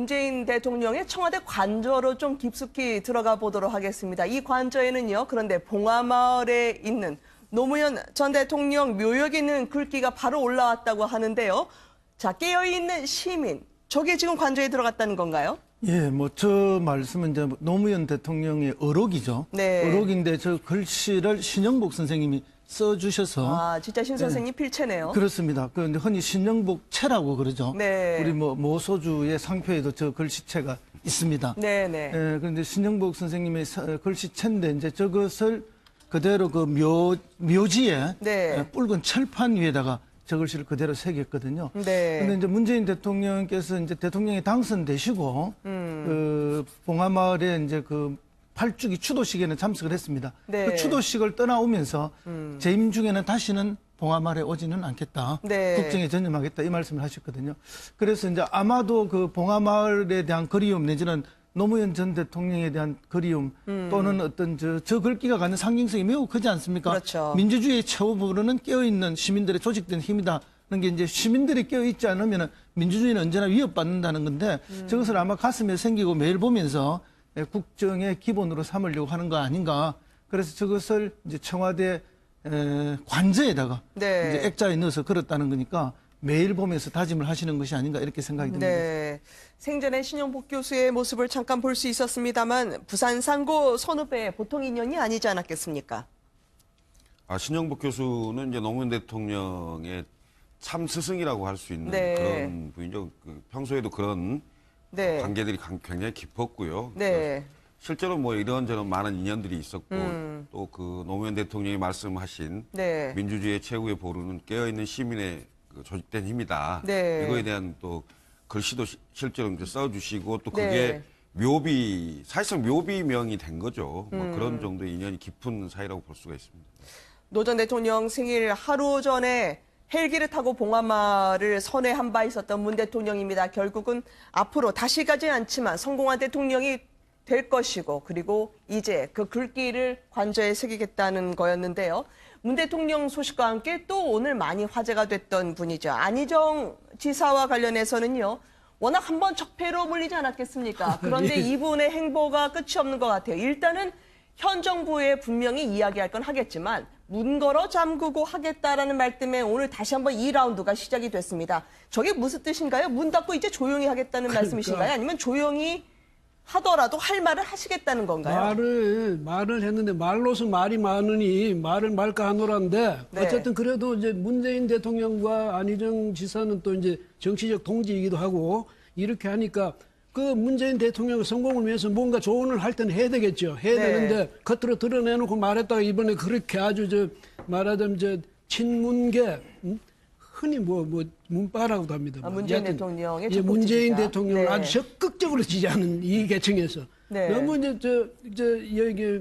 문재인 대통령의 청와대 관저로 좀 깊숙이 들어가 보도록 하겠습니다. 이 관저에는요, 그런데 봉화마을에 있는 노무현 전 대통령 묘역에 있는 글귀가 바로 올라왔다고 하는데요. 자, 깨어있는 시민. 저게 지금 관저에 들어갔다는 건가요? 예, 뭐 저 말씀은 이제 노무현 대통령의 어록이죠. 네. 어록인데 저 글씨를 신영복 선생님이 써주셔서 아, 진짜 신 선생님 필체네요. 그렇습니다. 그런데 흔히 신영복 채라고 그러죠. 네. 우리 뭐 모소주의 상표에도 저 글씨체가 있습니다. 네네. 예, 그런데 신영복 선생님의 서- 글씨체인데 이제 저것을 그대로 그 묘, 묘지에 네. 예, 붉은 철판 위에다가 저 글씨를 그대로 새겼거든요. 네. 근데 이제 문재인 대통령께서 이제 대통령이 당선되시고 음. 그 봉화마을에 이제 그 팔주기 추도식에는 참석을 했습니다. 네. 음. 그 추도식을 떠나오면서 재임 중에는 다시는 봉화마을에 오지는 않겠다. 네. 국정에 전념하겠다 이 말씀을 하셨거든요. 그래서 이제 아마도 그 봉화마을에 대한 그리움 내지는 노무현 전 대통령에 대한 그리움 음. 또는 어떤 저, 저 글귀가 갖는 상징성이 매우 크지 않습니까? 그렇죠. 민주주의의 최후부로는 깨어있는 시민들의 조직된 힘이다. 는게 이제 시민들이 깨어있지 않으면 민주주의는 언제나 위협받는다는 건데 음. 저것을 아마 가슴에 생기고 매일 보면서 예, 국정의 기본으로 삼으려고 하는 거 아닌가. 그래서 저것을 이제 청와대 에, 관저에다가 네. 이제 액자에 넣어서 걸었다는 거니까 매일 보면서 다짐을 하시는 것이 아닌가 이렇게 생각이 듭니다. 네. 생전에 신영복 교수의 모습을 잠깐 볼 수 있었습니다만 부산 상고 선후배 보통 인연이 아니지 않았겠습니까? 아, 신영복 교수는 이제 노무현 대통령의 참 스승이라고 할 수 있는 네. 그런 분이죠. 그 평소에도 그런 네. 관계들이 강- 굉장히 깊었고요. 네. 실제로 뭐 이런저런 많은 인연들이 있었고 음. 또그 노무현 대통령이 말씀하신 네. 민주주의의 최후의 보루는 깨어있는 시민의 그 조직된 힘이다. 네. 이거에 대한 또 글씨도 시- 실제로 이제 써주시고 또 그게 네. 묘비 사실상 묘비명이 된 거죠. 음. 뭐 그런 정도의 인연이 깊은 사이라고 볼 수가 있습니다. 노 전 대통령 생일 하루 전에 헬기를 타고 봉화마을을 선회한 바 있었던 문 대통령입니다. 결국은 앞으로 다시 가지 않지만 성공한 대통령이 될 것이고 그리고 이제 그 글귀를 관저에 새기겠다는 거였는데요. 문 대통령 소식과 함께 또 오늘 많이 화제가 됐던 분이죠. 안희정 지사와 관련해서는요. 워낙 한 번 적폐로 물리지 않았겠습니까? 그런데 이분의 행보가 끝이 없는 것 같아요. 일단은 현 정부에 분명히 이야기할 건 하겠지만 문 걸어 잠그고 하겠다라는 말 때문에 오늘 다시 한번 2라운드가 시작이 됐습니다. 저게 무슨 뜻인가요? 문 닫고 이제 조용히 하겠다는 그러니까. 말씀이신가요? 아니면 조용히 하더라도 할 말을 하시겠다는 건가요? 말을 말을 했는데 말로서 말이 많으니 말을 말까 하노란데 네. 어쨌든 그래도 이제 문재인 대통령과 안희정 지사는 또 이제 정치적 동지이기도 하고 이렇게 하니까 그 문재인 대통령 성공을 위해서 뭔가 조언을 할 때는 해야 되겠죠. 해야 네. 되는데 겉으로 드러내놓고 말했다가 이번에 그렇게 아주 저 말하자면 저 친문계 음? 흔히 뭐 뭐 문파라고도 합니다. 아, 문재인 대통령의 예, 문재인 지지자. 대통령을 네. 아주 적극적으로 지지하는 이 계층에서 네. 너무 이제 저, 저, 여기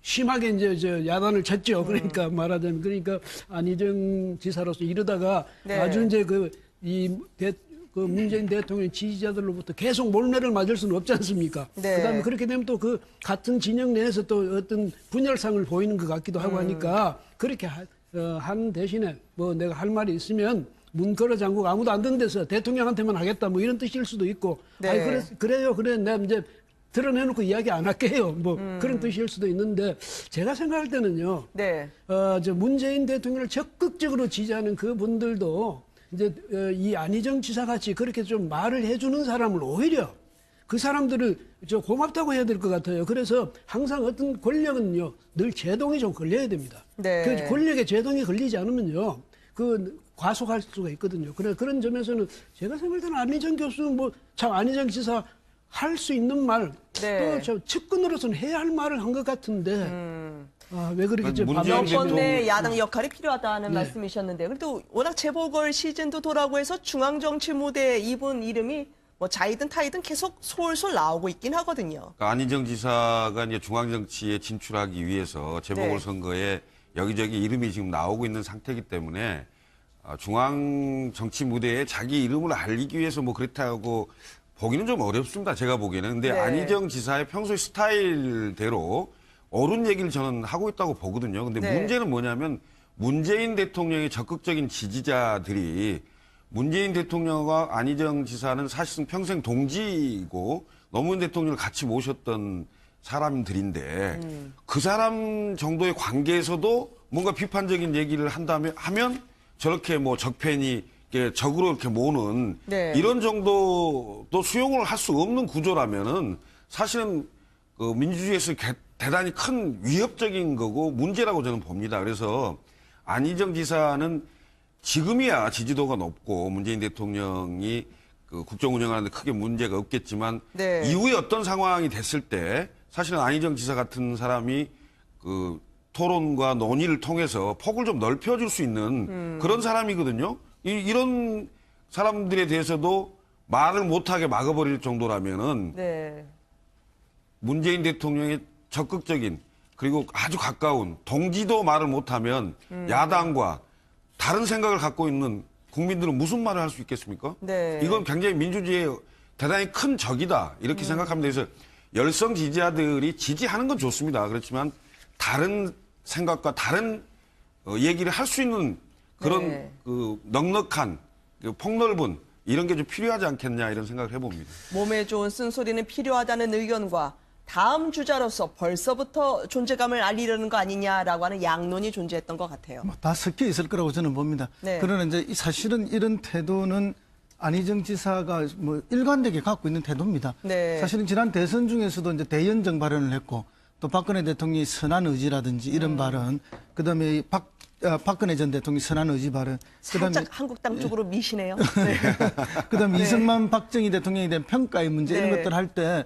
심하게 이제 저 야단을 쳤죠. 음. 그러니까 말하자면 그러니까 안희정 지사로서 이러다가 네. 아주 이제 그이 대, 그 문재인 대통령 지지자들로부터 계속 몰매를 맞을 수는 없지 않습니까? 네. 그다음에 그렇게 되면 또 그 같은 진영 내에서 또 어떤 분열상을 보이는 것 같기도 음. 하고 하니까 그렇게 하, 어, 한 대신에 뭐 내가 할 말이 있으면 문 걸어 잠그고 아무도 안 듣는 데서 대통령한테만 하겠다 뭐 이런 뜻일 수도 있고 네. 아니 그래 그래요 그래 내가 이제 드러내놓고 이야기 안 할게요 뭐 음. 그런 뜻일 수도 있는데 제가 생각할 때는요 네. 어, 저 문재인 대통령을 적극적으로 지지하는 그 분들도 이제 어, 이 안희정 지사 같이 그렇게 좀 말을 해주는 사람을 오히려 그 사람들을 저 고맙다고 해야 될 것 같아요. 그래서 항상 어떤 권력은요 늘 제동이 좀 걸려야 됩니다. 네. 그 권력에 제동이 걸리지 않으면요 그 과속할 수가 있거든요. 그래 그런 점에서는 제가 생각할 때는 안희정 교수는 뭐참 안희정 지사 할 수 있는 말 네. 또저 측근으로서는 해야 할 말을 한 것 같은데 아, 왜 그렇게 저 문재인 여권 내 대통령- 야당 역할이 필요하다는 네. 말씀이셨는데 그래도 워낙 재보궐 시즌도 돌아오고 해서 중앙정치 무대에 이분 이름이 뭐 자이든 타이든 계속 솔솔 나오고 있긴 하거든요. 그러니까 안희정 지사가 이제 중앙 정치에 진출하기 위해서 재보궐 네. 선거에 여기저기 이름이 지금 나오고 있는 상태이기 때문에 아, 중앙 정치 무대에 자기 이름을 알리기 위해서 뭐 그렇다고 보기는 좀 어렵습니다. 제가 보기에는. 근데 네. 안희정 지사의 평소 스타일대로 옳은 얘기를 저는 하고 있다고 보거든요. 근데 네. 문제는 뭐냐면 문재인 대통령의 적극적인 지지자들이 문재인 대통령과 안희정 지사는 사실은 평생 동지이고 노무현 대통령을 같이 모셨던 사람들인데 그 사람 정도의 관계에서도 뭔가 비판적인 얘기를 한다면 하면 저렇게 뭐 이렇게 적으로 이렇게 모는 네. 이런 정도도 수용을 할 수 없는 구조라면은 사실은 그 민주주의에서 개- 대단히 큰 위협적인 거고 문제라고 저는 봅니다. 그래서 안희정 지사는 지금이야 지지도가 높고 문재인 대통령이 그 국정 운영하는데 크게 문제가 없겠지만 네. 이후에 어떤 상황이 됐을 때 사실은 안희정 지사 같은 사람이 그 토론과 논의를 통해서 폭을 좀 넓혀줄 수 있는 그런 사람이거든요. 이, 이런 사람들에 대해서도 말을 못하게 막아버릴 정도라면은 네. 문재인 대통령의 적극적인 그리고 아주 가까운 동지도 말을 못하면 야당과 다른 생각을 갖고 있는 국민들은 무슨 말을 할 수 있겠습니까? 네. 이건 굉장히 민주주의의 대단히 큰 적이다 이렇게 생각합니다. 그래서 열성 지지자들이 지지하는 건 좋습니다. 그렇지만 다른 생각과 다른 어, 얘기를 할 수 있는 그런 네. 그 넉넉한 그 폭넓은 이런 게 좀 필요하지 않겠냐 이런 생각을 해봅니다. 몸에 좋은 쓴소리는 필요하다는 의견과 다음 주자로서 벌써부터 존재감을 알리려는 거 아니냐라고 하는 양론이 존재했던 것 같아요. 뭐다 섞여 있을 거라고 저는 봅니다. 네. 그러나 이제 이 사실은 이런 태도는 안희정 지사가 뭐 일관되게 갖고 있는 태도입니다. 네. 사실은 지난 대선 중에서도 이제 대연정 발언을 했고 또 박근혜 대통령이 선한 의지라든지 이런 음. 발언, 그다음에 박 아, 박근혜 전 대통령이 선한 의지 발언, 그다음에 살짝 한국당 쪽으로 미시네요. 네. 그다음에 이승만 박정희 대통령에 대한 평가의 문제 이런 네. 것들 할 때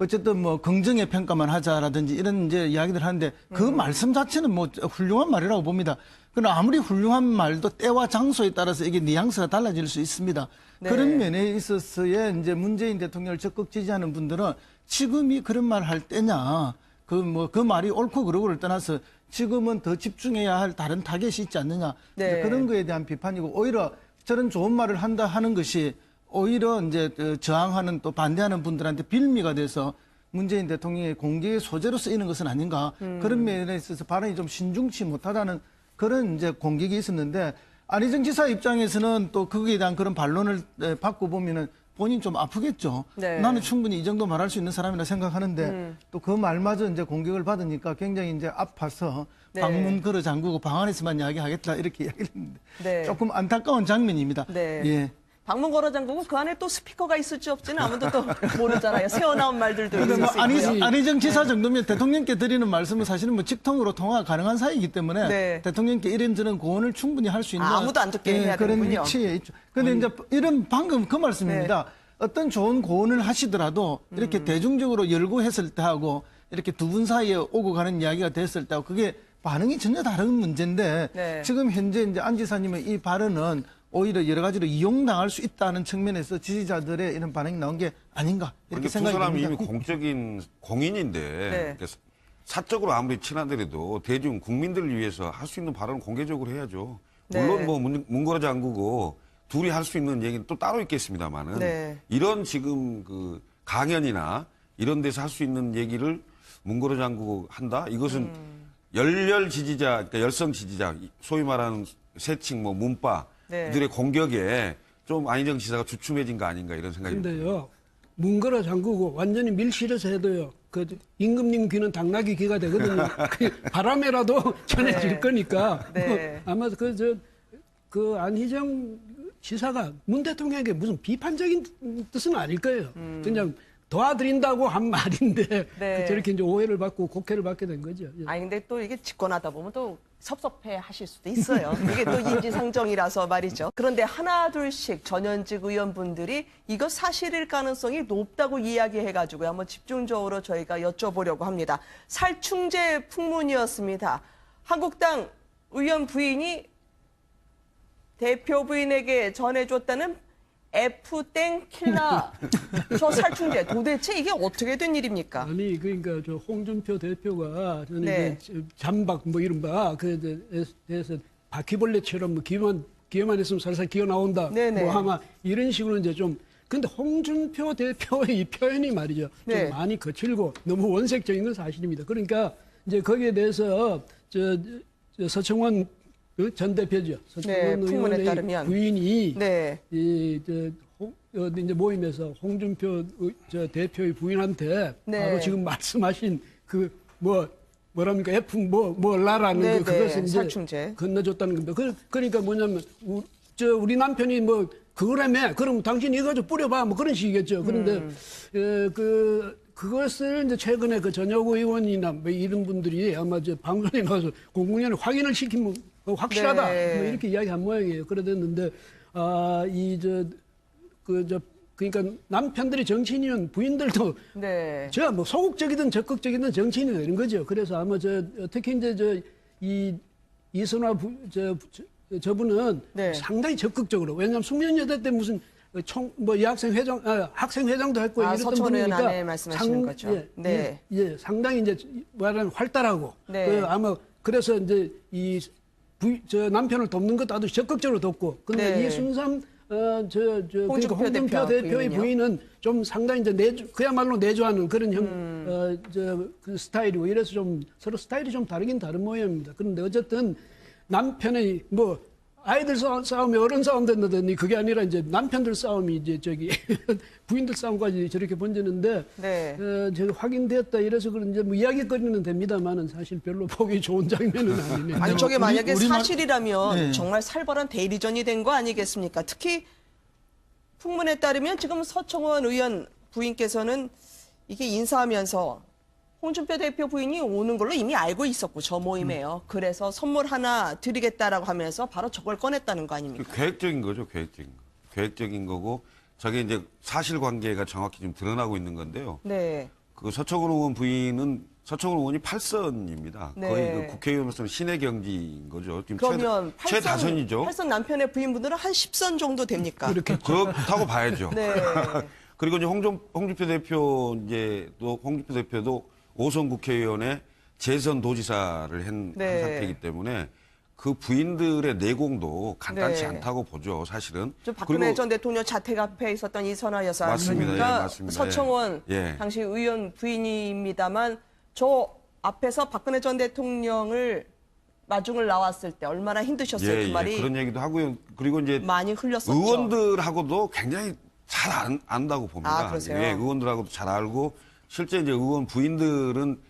어쨌든 뭐 긍정의 평가만 하자라든지 이런 이제 이야기들 하는데 그 음. 말씀 자체는 뭐 훌륭한 말이라고 봅니다. 그러나 아무리 훌륭한 말도 때와 장소에 따라서 이게 뉘앙스가 달라질 수 있습니다. 네. 그런 면에 있어서의 이제 문재인 대통령을 적극 지지하는 분들은 지금이 그런 말 할 때냐 그 뭐 그 말이 옳고 그르고를 떠나서 지금은 더 집중해야 할 다른 타겟이 있지 않느냐 네. 그런 거에 대한 비판이고 오히려 저런 좋은 말을 한다 하는 것이 오히려 이제 그 저항하는 또 반대하는 분들한테 빌미가 돼서 문재인 대통령의 공개의 소재로 쓰이는 것은 아닌가 그런 면에 있어서 발언이 좀 신중치 못하다는 그런 이제 공격이 있었는데 안희정 지사 입장에서는 또 거기에 대한 그런 반론을 에, 받고 보면은 본인 좀 아프겠죠. 네. 음. 나는 충분히 이 정도 말할 수 있는 사람이라 생각하는데 또그 말마저 이제 공격을 받으니까 굉장히 이제 아파서 네. 방문 걸어 잠그고 방 안에서만 이야기하겠다 이렇게 이야기를 했는데 네. 조금 안타까운 장면입니다. 네. 예. 방문 걸어 잠그고 그 안에 또 스피커가 있을지 없지는 아무도 또 모르잖아요. 새어나온 말들도 근데 있을 뭐수 안희, 있고요. 안희정 지사 정도면 대통령께 드리는 말씀은 사실은 뭐 직통으로 통화 가능한 사이이기 때문에 네. 대통령께 이런 저런 고언을 충분히 할 수 있는 아, 아무도 안 듣게 해야 그런 되는군요. 위치에 있죠. 근데 이제 이런 방금 그 말씀입니다. 네. 어떤 좋은 고언을 하시더라도 이렇게 음. 대중적으로 열고 했을 때 하고 이렇게 두 분 사이에 오고 가는 이야기가 됐을 때하고 그게 반응이 전혀 다른 문제인데 네. 지금 현재 이제 안 지사님의 이 발언은 오히려 여러 가지로 이용당할 수 있다는 측면에서 지지자들의 이런 반응이 나온 게 아닌가 이렇게 근데 두 생각이 사람이 듭니다. 이미 공적인 공인인데 그래서 사적으로 아무리 친하더라도 대중 국민들을 위해서 할 수 있는 발언은 공개적으로 해야죠. 물론 네. 뭐 문, 문 걸어 잠그고 둘이 할 수 있는 얘기는 또 따로 있겠습니다만은 네. 이런 지금 그 강연이나 이런 데서 할 수 있는 얘기를 문 걸어 잠그고 한다. 이것은 음. 열렬 지지자, 그러니까 열성 지지자, 소위 말하는 새칭, 뭐 문바 네. 이들의 공격에 좀 안희정 지사가 주춤해진 거 아닌가 이런 생각이 듭니다. 근데요, 문 걸어 잠그고 완전히 밀실에서 해도요, 그 임금님 귀는 당나귀 귀가 되거든요. 그 바람에라도 전해질 네. 거니까. 네. 뭐 아마 그, 저, 그 안희정 지사가 문 대통령에게 무슨 비판적인 뜻은 아닐 거예요. 그냥 도와드린다고 한 말인데 음. 네. 저렇게 이제 오해를 받고 곡해를 받게 된 거죠. 예. 아니 근데 또 이게 집권하다 보면 또 섭섭해 하실 수도 있어요. 이게 또 인지상정이라서 말이죠. 그런데 하나 둘씩 전현직 의원분들이 이거 사실일 가능성이 높다고 이야기해가지고 한번 집중적으로 저희가 여쭤보려고 합니다. 살충제 풍문이었습니다. 한국당 의원 부인이 대표 부인에게 전해줬다는 F땡 킬라 저 살충제 도대체 이게 어떻게 된 일입니까? 아니 그러니까 저 홍준표 대표가 저는 네. 이제 잠박 뭐 이른바 그에 대해서 바퀴벌레처럼 뭐 기만 기회만 있으면 살살 기어 나온다. 네네. 뭐 아마 이런 식으로 이제 좀 근데 홍준표 대표의 이 표현이 말이죠. 네. 좀 많이 거칠고 너무 원색적인 건 사실입니다. 그러니까 이제 거기에 대해서 저, 저 서청원 그 전 대표죠. 서청원 네, 의원의 따르면. 부인이 네. 이저 어디 이제 모임에서 홍준표 의- 저 대표의 부인한테 네. 바로 지금 말씀하신 그 뭐 뭐랍니까 F 뭐 뭐라라는 네, 그 네. 그것을 이제 살충제. 건너줬다는 겁니다. 그, 그러니까 뭐냐면 우, 저 우리 남편이 뭐 그거라며 그럼 당신이 이거 좀 뿌려봐 뭐 그런 식이겠죠. 그런데 음. 어, 그 그것을 이제 최근에 그 전혁 의원이나 뭐 이런 분들이 아마 이제 방송에 나와서 공공연히 확인을 시키면 어, 확실하다 네. 뭐 이렇게 이야기한 모양이에요. 그러됐는데 아 이 저 그저 그러니까 남편들이 정치인이면 부인들도 네. 제가 뭐 소극적이든 적극적이든 정치인이 되는 거죠. 그래서 아마 저 특히 이제 저 이 이선화 부, 저, 저 저분은 네. 상당히 적극적으로 왜냐하면 숙련여대 때 무슨 총 뭐 여학생 회장 아, 학생 회장도 했고 아, 이랬던 분이니까 말씀하시는 거죠. 예, 네. 예, 예, 상당히 이제 말하는 활달하고 네. 그 아마 그래서 이제 이 부, 저 남편을 돕는 것도 아주 적극적으로 돕고 근데 네. 이순삼 어저저 그러니까 홍준표 대표 부인은요? 부인은 좀 상당히 이제 내주 그야말로 내주하는 그런 형 음. 어저 그 스타일이고 이래서 좀 서로 스타일이 좀 다르긴 다른 모양입니다. 그런데 어쨌든 남편의 뭐 아이들 싸- 싸움이 어른 싸움 된다더니 그게 아니라 이제 남편들 싸움이 이제 저기 부인들 싸움까지 저렇게 번지는데 네. 어, 저 확인됐다 이래서 그런지 뭐 이야기거리는 됩니다만은 사실 별로 보기 좋은 장면은 아니네요. 아니 저게 우리- 만약에 우리만- 사실이라면 네. 정말 살벌한 대리전이 된 거 아니겠습니까? 특히 풍문에 따르면 지금 서청원 의원 부인께서는 이게 인사하면서 홍준표 대표 부인이 오는 걸로 이미 알고 있었고 저 모임에요. 그래서 선물 하나 드리겠다라고 하면서 바로 저걸 꺼냈다는 거그 아닙니까? 계획적인 거죠, 계획적인 거. 계획적인 거고 저게 이제 사실관계가 정확히 지금 드러나고 있는 건데요. 네. 그 서청원 의원 부인은 서청원 의원이 8선입니다. 네. 거의 그 국회의원으로서는 신의 경지인 거죠. 지금 그러면 최, 최다선이죠. 팔선 남편의 부인분들은 한 10선 정도 됩니까? 그렇게 그렇다고 봐야죠. 네. 그리고 이제 홍준, 홍준표 대표 이제 또 홍준표 대표도 오선 국회의원의 재선 도지사를 한, 네. 한 상태이기 때문에 그 부인들의 내공도 간단치 네. 않다고 보죠, 사실은. 저 박근혜 전 대통령 자택 앞에 있었던 이선화 여사 맞습니다. 그러니까 예, 맞습니다. 서청원 예. 예. 당시 의원 부인입니다만 저 앞에서 박근혜 전 대통령을 마중을 나왔을 때 얼마나 힘드셨어요 예, 그 예, 말이 그런 얘기도 하고요. 그리고 이제 많이 흘렸었죠. 의원들하고도 굉장히 잘 안, 안다고 봅니다. 아, 그러세요? 예, 의원들하고도 잘 알고 실제 이제 의원 부인들은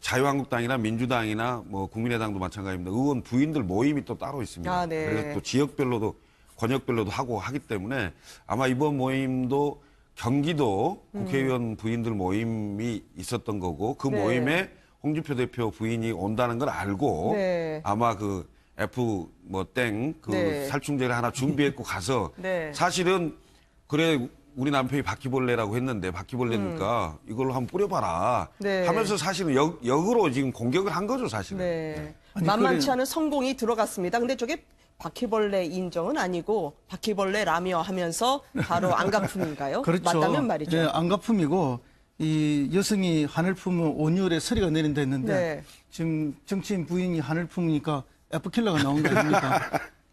자유한국당이나 민주당이나 뭐 국민의당도 마찬가지입니다. 의원 부인들 모임이 또 따로 있습니다. 아, 네. 그래서 또 지역별로도 권역별로도 하고 하기 때문에 아마 이번 모임도 경기도 국회의원 부인들 모임이 있었던 거고 그 음. 네. 모임에 홍준표 대표 부인이 온다는 걸 알고 네. 아마 그 F 뭐 땡그 네. 살충제를 하나 준비했고 가서 네. 사실은 그래 우리 남편이 바퀴벌레라고 했는데 바퀴벌레니까 이걸로 한번 뿌려봐라 음. 네. 하면서 사실은 역, 역으로 지금 공격을 한 거죠 사실은. 네. 아니, 만만치 그래- 않은 성공이 들어갔습니다. 근데 저게 바퀴벌레 인정은 아니고 바퀴벌레라며 하면서 바로 안가품인가요? 그렇죠. 맞다면 말이죠. 예, 안가품이고 이 여성이 하늘 품은 온유월에 서리가 내린다 했는데 네. 지금 정치인 부인이 하늘 품으니까 F킬러가 나온 거 아닙니까?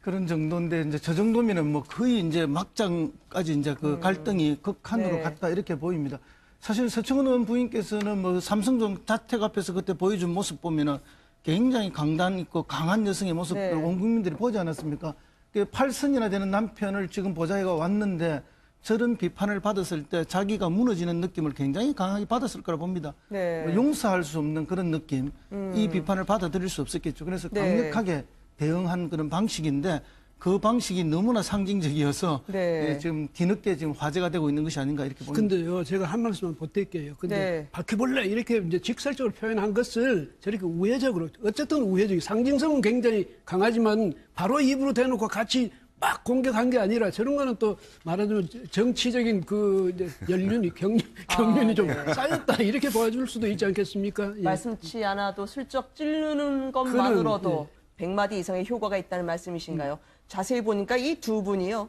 그런 정도인데 이제 저 정도면은 뭐 거의 이제 막장까지 이제 그 갈등이 극한으로 네. 갔다 이렇게 보입니다. 사실 서청원 의원 부인께서는 뭐 삼성동 자택 앞에서 그때 보여준 모습 보면은 굉장히 강단 있고 강한 여성의 모습을 네. 온 국민들이 보지 않았습니까? 그 팔선이나 되는 남편을 지금 보좌해가 왔는데 저런 비판을 받았을 때 자기가 무너지는 느낌을 굉장히 강하게 받았을 거라 봅니다. 네. 뭐 용서할 수 없는 그런 느낌, 이 비판을 받아들일 수 없었겠죠. 그래서 네. 강력하게 대응한 그런 방식인데 그 방식이 너무나 상징적이어서 네. 예, 지금 뒤늦게 지금 화제가 되고 있는 것이 아닌가 이렇게 봅니다. 근데요, 제가 한 말씀만 보탤게요. 근데 네. 바퀴벌레 이렇게 이제 직설적으로 표현한 것을 저렇게 우회적으로 어쨌든 우회적이 상징성은 굉장히 강하지만 바로 입으로 대놓고 같이 막 공격한 게 아니라 저런 거는 또 말하자면 정치적인 그 이제 연륜이 경, 경륜이 좀 쌓였다 이렇게 보여줄 수도 있지 않겠습니까? 예. 말씀치 않아도 슬쩍 찌르는 것만으로도 그는, 백 100마디 이상의 효과가 있다는 말씀이신가요? 자세히 보니까 이 두 분이요.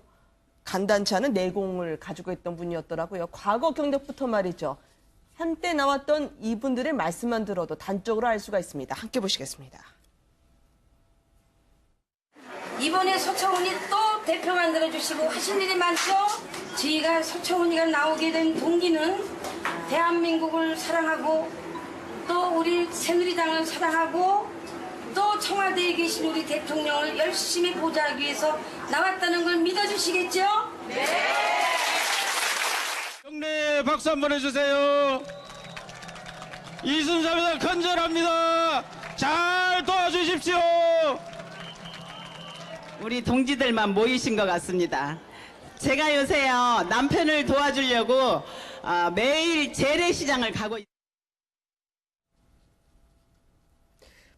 간단치 않은 내공을 가지고 있던 분이었더라고요. 과거 경력부터 말이죠. 한때 나왔던 이분들의 말씀만 들어도 단적으로 알 수가 있습니다. 함께 보시겠습니다. 이번에 서청훈이 또 대표 만들어 주시고 하신 일이 많죠. 저희가 서청훈이가 나오게 된 동기는 대한민국을 사랑하고 또 우리 새누리당을 사랑하고 또 청와대에 계신 우리 대통령을 열심히 보좌하기 위해서 나왔다는 걸 믿어주시겠죠? 경례 박수 한번 해주세요. 이순삼이다 간절합니다. 잘 도와주십시오. 우리 동지들만 모이신 것 같습니다. 제가 요새요 남편을 도와주려고 아, 매일 재래시장을 가고 있-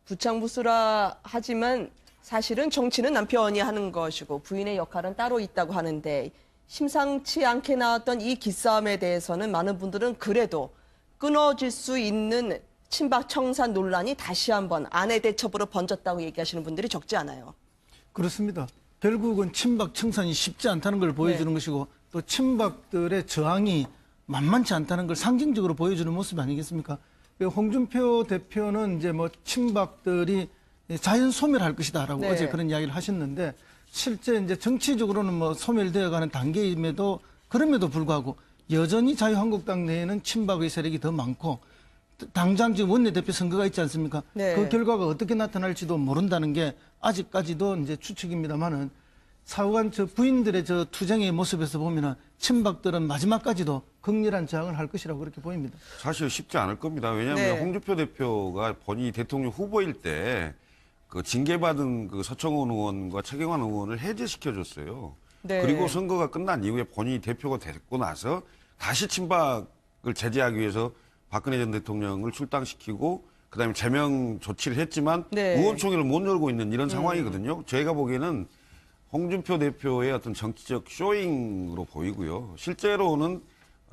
부창부수라 하지만 사실은 정치는 남편이 하는 것이고 부인의 역할은 따로 있다고 하는데 심상치 않게 나왔던 이 기싸움에 대해서는 많은 분들은 그래도 끊어질 수 있는 친박 청산 논란이 다시 한번 아내 대첩으로 번졌다고 얘기하시는 분들이 적지 않아요. 그렇습니다. 결국은 친박 청산이 쉽지 않다는 걸 보여주는 네. 것이고 또 친박들의 저항이 만만치 않다는 걸 상징적으로 보여주는 모습 아니겠습니까? 그 홍준표 대표는 이제 뭐 친박들이 자연 소멸할 것이다라고 네. 어제 그런 이야기를 하셨는데 실제 이제 정치적으로는 뭐 소멸되어가는 단계임에도 그럼에도 불구하고 여전히 자유한국당 내에는 친박의 세력이 더 많고 당장 지금 원내대표 선거가 있지 않습니까? 네. 그 결과가 어떻게 나타날지도 모른다는 게 아직까지도 이제 추측입니다만은 사후간 저 부인들의 저 투쟁의 모습에서 보면은 친박들은 마지막까지도 극렬한 저항을 할 것이라고 그렇게 보입니다. 사실 쉽지 않을 겁니다. 왜냐하면 네. 홍준표 대표가 본인이 대통령 후보일 때 그 징계받은 그 서청원 의원과 최경환 의원을 해제시켜줬어요. 네. 그리고 선거가 끝난 이후에 본인이 대표가 됐고 나서 다시 친박을 제재하기 위해서 박근혜 전 대통령을 출당시키고 그다음에 제명 조치를 했지만 네. 의원총회를 못 열고 있는 이런 상황이거든요. 저희가 보기에는 홍준표 대표의 어떤 정치적 쇼잉으로 보이고요. 실제로는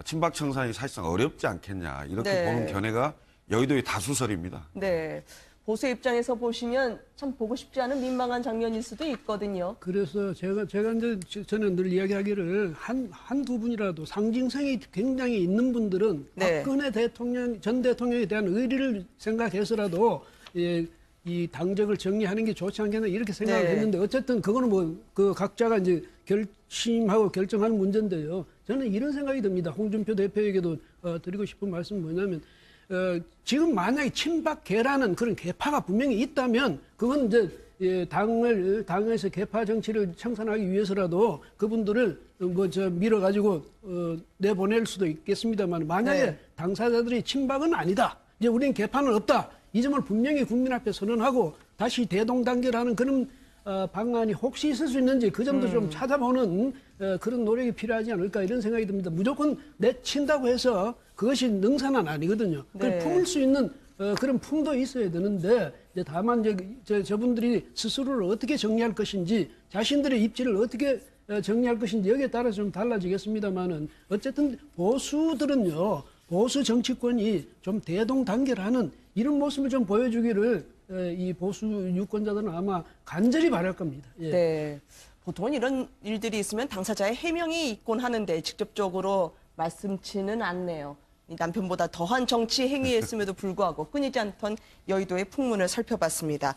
친박 청산이 사실상 어렵지 않겠냐 이렇게 네. 보는 견해가 여의도의 다수설입니다. 네. 보수 입장에서 보시면 참 보고 싶지 않은 민망한 장면일 수도 있거든요. 그래서 제가 제가 이제 저- 저는 늘 이야기하기를 한 한 두 분이라도 상징성이 굉장히 있는 분들은 네. 박근혜 대통령 전 대통령에 대한 의리를 생각해서라도 예, 이 당적을 정리하는 게 좋지 않겠나 이렇게 생각을 네. 했는데 어쨌든 그거는 뭐 그 각자가 이제 결심하고 결정하는 문제인데요. 저는 이런 생각이 듭니다. 홍준표 대표에게도 어, 드리고 싶은 말씀은 뭐냐면 어, 지금 만약에 친박계라는 그런 계파가 분명히 있다면 그건 이제 예, 당을 당에서 계파 정치를 청산하기 위해서라도 그분들을 뭐 저 밀어가지고 어, 내보낼 수도 있겠습니다만 만약에 네. 당사자들이 친박은 아니다. 이제 우리는 개판은 없다. 이 점을 분명히 국민 앞에 선언하고 다시 대동단결하는 그런 어, 방안이 혹시 있을 수 있는지 그 점도 좀 음. 찾아보는 어, 그런 노력이 필요하지 않을까 이런 생각이 듭니다. 무조건 내친다고 해서 그것이 능사는 아니거든요. 네. 품을 수 있는 어, 그런 품도 있어야 되는데 이제 다만 이제 저, 저분들이 스스로를 어떻게 정리할 것인지 자신들의 입지를 어떻게 어, 정리할 것인지 여기에 따라서 좀 달라지겠습니다만은 어쨌든 보수들은요 보수 정치권이 좀 대동단결하는 이런 모습을 좀 보여주기를 어, 이 보수 유권자들은 아마 간절히 바랄 겁니다. 예. 네. 보통은 이런 일들이 있으면 당사자의 해명이 있곤 하는데 직접적으로 말씀치는 않네요. 이 남편보다 더한 정치 행위였음에도 불구하고 끊이지 않던 여의도의 풍문을 살펴봤습니다.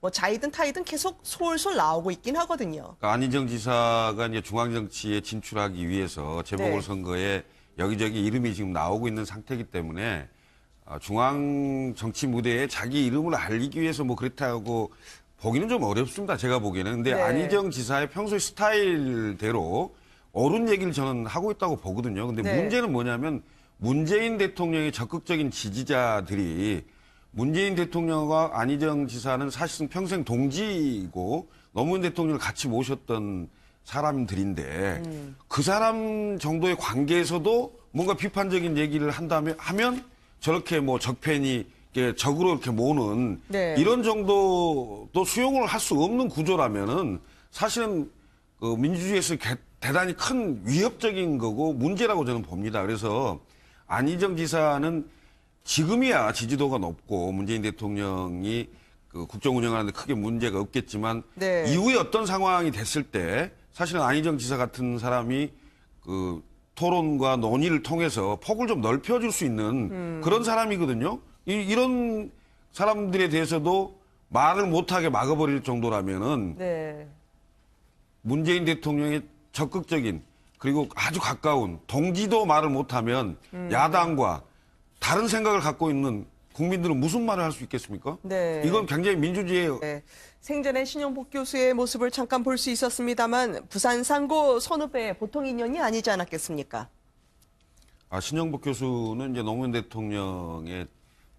뭐 자이든 타이든 계속 솔솔 나오고 있긴 하거든요. 그러니까 안희정 지사가 이제 중앙 정치에 진출하기 위해서 재보궐 네. 선거에 여기저기 이름이 지금 나오고 있는 상태이기 때문에 아, 중앙 정치 무대에 자기 이름을 알리기 위해서 뭐 그렇다고 보기는 좀 어렵습니다. 제가 보기에는. 근데 네. 안희정 지사의 평소의 스타일대로 옳은 얘기를 저는 하고 있다고 보거든요. 근데 네. 문제는 뭐냐면 문재인 대통령의 적극적인 지지자들이 문재인 대통령과 안희정 지사는 사실상 평생 동지이고 노무현 대통령을 같이 모셨던 사람들인데 그 사람 정도의 관계에서도 뭔가 비판적인 얘기를 한다면 하면 저렇게 뭐 적팬이 이렇게 적으로 이렇게 모으는 네. 이런 정도도 수용을 할 수 없는 구조라면은 사실은 그 민주주의에서 개- 대단히 큰 위협적인 거고 문제라고 저는 봅니다. 그래서 안희정 지사는 지금이야 지지도가 높고 문재인 대통령이 그 국정 운영하는데 크게 문제가 없겠지만 네. 이후에 어떤 상황이 됐을 때 사실은 안희정 지사 같은 사람이 그 토론과 논의를 통해서 폭을 좀 넓혀줄 수 있는 그런 사람이거든요. 이, 이런 사람들에 대해서도 말을 못하게 막아버릴 정도라면은 네. 문재인 대통령의 적극적인 그리고 아주 가까운 동지도 말을 못하면 야당과 다른 생각을 갖고 있는 국민들은 무슨 말을 할 수 있겠습니까? 네. 이건 굉장히 민주주의의 네. 생전에 신영복 교수의 모습을 잠깐 볼 수 있었습니다만 부산 상고 선후배 보통 인연이 아니지 않았겠습니까? 아, 신영복 교수는 이제 노무현 대통령의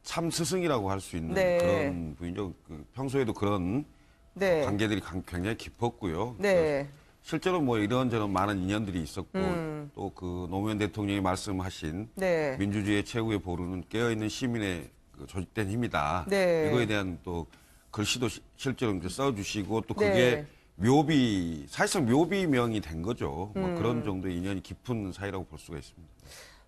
참 스승이라고 할 수 있는 네. 그런 분이죠. 그 평소에도 그런 네. 관계들이 강- 굉장히 깊었고요. 네. 실제로 뭐 이런저런 많은 인연들이 있었고 음. 또그 노무현 대통령이 말씀하신 네. 민주주의의 최후의 보루는 깨어있는 시민의 그 조직된 힘이다. 네. 이거에 대한 또 글씨도 시- 실제로 이제 써주시고 또 그게 네. 묘비 사실상 묘비명이 된 거죠. 뭐 음. 그런 정도의 인연이 깊은 사이라고 볼 수가 있습니다.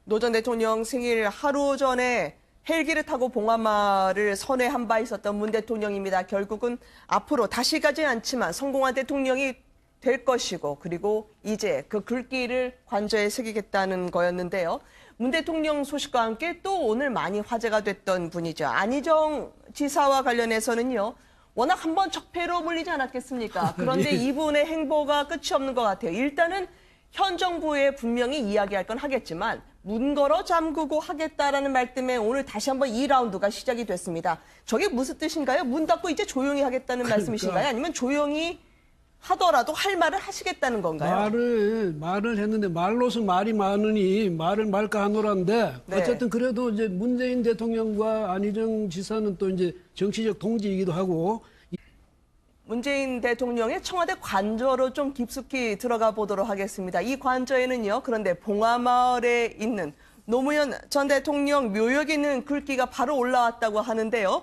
노 전 대통령 생일 하루 전에 헬기를 타고 봉하마를 선회한 바 있었던 문 대통령입니다. 결국은 앞으로 다시 가지 않지만 성공한 대통령이 될 것이고 그리고 이제 그 글귀를 관저에 새기겠다는 거였는데요. 문 대통령 소식과 함께 또 오늘 많이 화제가 됐던 분이죠. 안희정 지사와 관련해서는요. 워낙 한 번 적폐로 물리지 않았겠습니까? 그런데 이분의 행보가 끝이 없는 것 같아요. 일단은 현 정부에 분명히 이야기할 건 하겠지만 문 걸어 잠그고 하겠다라는 말 때문에 오늘 다시 한번 2라운드가 시작이 됐습니다. 저게 무슨 뜻인가요? 문 닫고 이제 조용히 하겠다는 그러니까. 말씀이신가요? 아니면 조용히 하더라도 할 말을 하시겠다는 건가요? 말을 말을 했는데 말로서 말이 많으니 말을 말까 하노란데 네. 어쨌든 그래도 이제 문재인 대통령과 안희정 지사는 또 이제 정치적 동지이기도 하고 문재인 대통령의 청와대 관저로 좀 깊숙이 들어가 보도록 하겠습니다. 이 관저에는요, 그런데 봉화마을에 있는 노무현 전 대통령 묘역에 있는 글귀가 바로 올라왔다고 하는데요.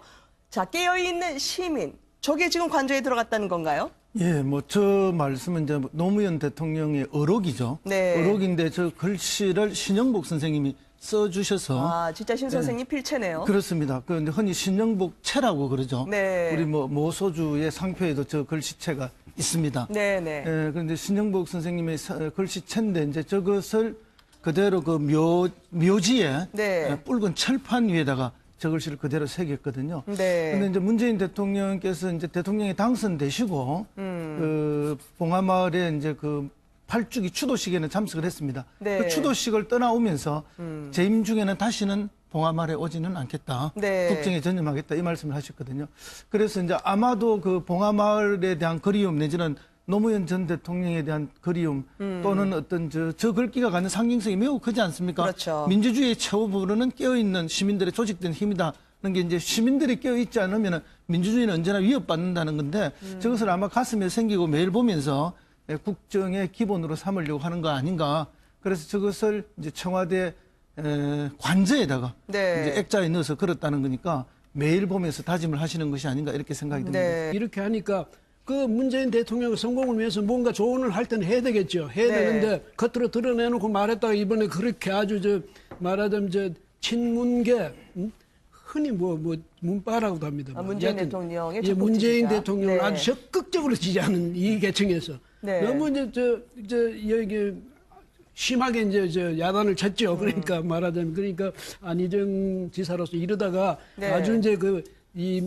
자, 깨어있는 시민. 저게 지금 관저에 들어갔다는 건가요? 예, 뭐 저 말씀은 이제 노무현 대통령의 어록이죠. 네. 어록인데 저 글씨를 신영복 선생님이 써주셔서 아, 진짜 신 선생님 필체네요. 그렇습니다. 그런데 흔히 신영복 채라고 그러죠. 네. 우리 뭐 모소주의 상표에도 저 글씨체가 있습니다. 네네. 예, 그런데 신영복 선생님의 사- 글씨체인데 이제 저것을 그대로 그 묘, 묘지에 네. 예, 붉은 철판 위에다가 저 글씨를 그대로 새겼거든요. 네. 근데 이제 문재인 대통령께서 이제 대통령이 당선되시고 음. 그 봉화마을에 이제 그 팔주기 추도식에는 참석을 했습니다. 네. 음. 그 추도식을 떠나오면서 재임 중에는 다시는 봉화마을에 오지는 않겠다. 네. 국정에 전념하겠다 이 말씀을 하셨거든요. 그래서 이제 아마도 그 봉화마을에 대한 그리움 내지는 노무현 전 대통령에 대한 그리움 음. 또는 어떤 저, 저 글귀가 갖는 상징성이 매우 크지 않습니까? 그렇죠. 민주주의의 최후 부르는 깨어있는 시민들의 조직된 힘이다. 는게 이제 시민들이 깨어 있지 않으면 민주주의는 언제나 위협받는다는 건데 음. 저것을 아마 가슴에 생기고 매일 보면서 예, 국정의 기본으로 삼으려고 하는 거 아닌가. 그래서 저것을 이제 청와대 에, 관저에다가 네. 이제 액자에 넣어서 걸었다는 거니까 매일 보면서 다짐을 하시는 것이 아닌가 이렇게 생각이 듭니다. 네. 이렇게 하니까 그 문재인 대통령 성공을 위해서 뭔가 조언을 할 때는 해야 되겠죠. 해야 네. 되는데 겉으로 드러내놓고 말했다가 이번에 그렇게 아주 저 말하자면 저 친문계 음? 흔히 뭐 뭐 문파라고도 합니다. 아, 문재인 대통령의 예, 문재인. 대통령을 네. 아주 적극적으로 지지하는 이 계층에서 네. 너무 이제 저, 저 여기 심하게 이제 저 야단을 쳤죠. 그러니까 음. 말하자면 그러니까 안희정 지사로서 이러다가 네. 아주 이제 그 이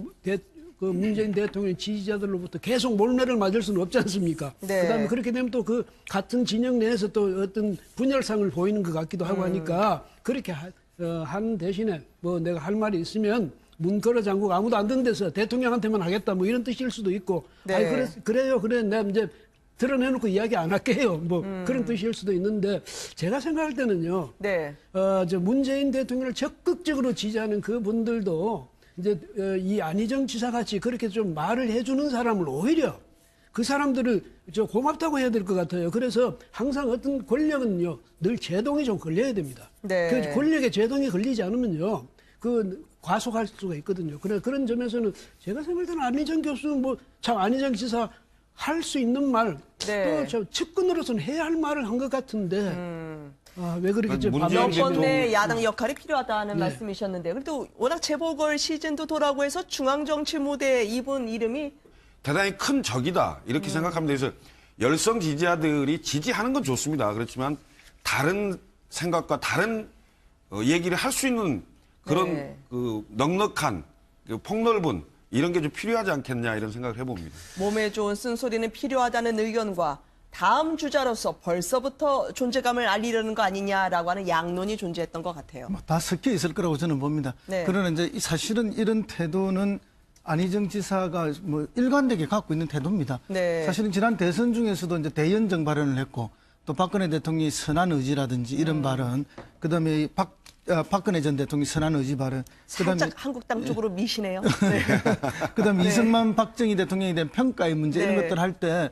그 문재인 대통령 지지자들로부터 계속 몰매를 맞을 수는 없지 않습니까? 네. 그다음에 그렇게 되면 또 그 같은 진영 내에서 또 어떤 분열상을 보이는 것 같기도 하고 음. 하니까 그렇게 하, 어, 한 대신에 뭐 내가 할 말이 있으면 문 걸어 잠그고 아무도 안 듣는 데서 대통령한테만 하겠다 뭐 이런 뜻일 수도 있고 네. 아니 그래, 그래요 그래 내가 이제 드러내놓고 이야기 안 할게요 뭐 음. 그런 뜻일 수도 있는데 제가 생각할 때는요 네. 어, 저 문재인 대통령을 적극적으로 지지하는 그 분들도 이제 어, 이 안희정 지사 같이 그렇게 좀 말을 해주는 사람을 오히려 그 사람들을 저 고맙다고 해야 될 것 같아요. 그래서 항상 어떤 권력은요 늘 제동이 좀 걸려야 됩니다. 네. 그 권력에 제동이 걸리지 않으면요 그 과속할 수가 있거든요. 그래 그런 점에서는 제가 생각할 때는 안희정 교수는 뭐참 안희정 지사 할 수 있는 말 네. 또저 측근으로서는 해야 할 말을 한 것 같은데 아, 왜 그렇게 아니, 저 문재인 밤낮 여권 내 대통령- 야당 역할이 필요하다는 네. 말씀이셨는데 그래도 워낙 재보궐 시즌도 돌아오고 해서 중앙정치 무대에 이분 이름이 대단히 큰 적이다 음. 이렇게 생각하면 돼서 열성 지지자들이 지지하는 건 좋습니다. 그렇지만 다른 생각과 다른 어, 얘기를 할 수 있는 그런 네. 그 넉넉한 그 폭넓은 이런 게 좀 필요하지 않겠냐 이런 생각을 해봅니다. 몸에 좋은 쓴소리는 필요하다는 의견과 다음 주자로서 벌써부터 존재감을 알리려는 거 아니냐라고 하는 양론이 존재했던 것 같아요. 뭐다 섞여 있을 거라고 저는 봅니다. 네. 그러나 이제 이 사실은 이런 태도는 안희정 지사가 뭐 일관되게 갖고 있는 태도입니다. 네. 사실은 지난 대선 중에서도 이제 대연정 발언을 했고 또 박근혜 대통령이 선한 의지라든지 음. 이런 발언, 그다음에 이박 아, 박근혜 전 대통령이 선한 의지 발언, 그다음에 살짝 한국당 쪽으로 미시네요. 네. 그다음에 이승만 박정희 대통령에 대한 평가의 문제 이런 네. 것들 할 때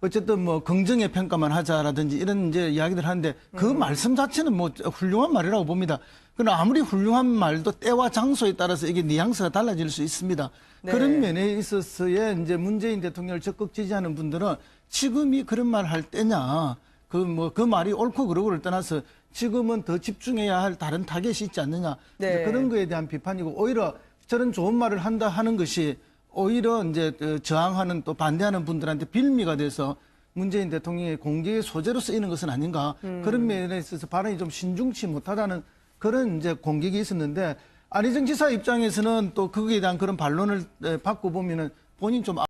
어쨌든 뭐 긍정의 평가만 하자라든지 이런 이제 이야기들 하는데 그 음. 말씀 자체는 뭐 훌륭한 말이라고 봅니다. 그러나 아무리 훌륭한 말도 때와 장소에 따라서 이게 뉘앙스가 달라질 수 있습니다. 네. 그런 면에 있어서의 이제 문재인 대통령을 적극 지지하는 분들은 지금이 그런 말 할 때냐 그 뭐 그 말이 옳고 그르고를 떠나서 지금은 더 집중해야 할 다른 타겟이 있지 않느냐 네. 그런 거에 대한 비판이고 오히려 저런 좋은 말을 한다 하는 것이 오히려 이제 어, 저항하는 또 반대하는 분들한테 빌미가 돼서 문재인 대통령의 공개의 소재로 쓰이는 것은 아닌가. 그런 면에 있어서 발언이 좀 신중치 못하다는 그런 이제 공격이 있었는데 안희정 지사 입장에서는 또 거기에 대한 그런 반론을 에, 받고 보면은 본인 좀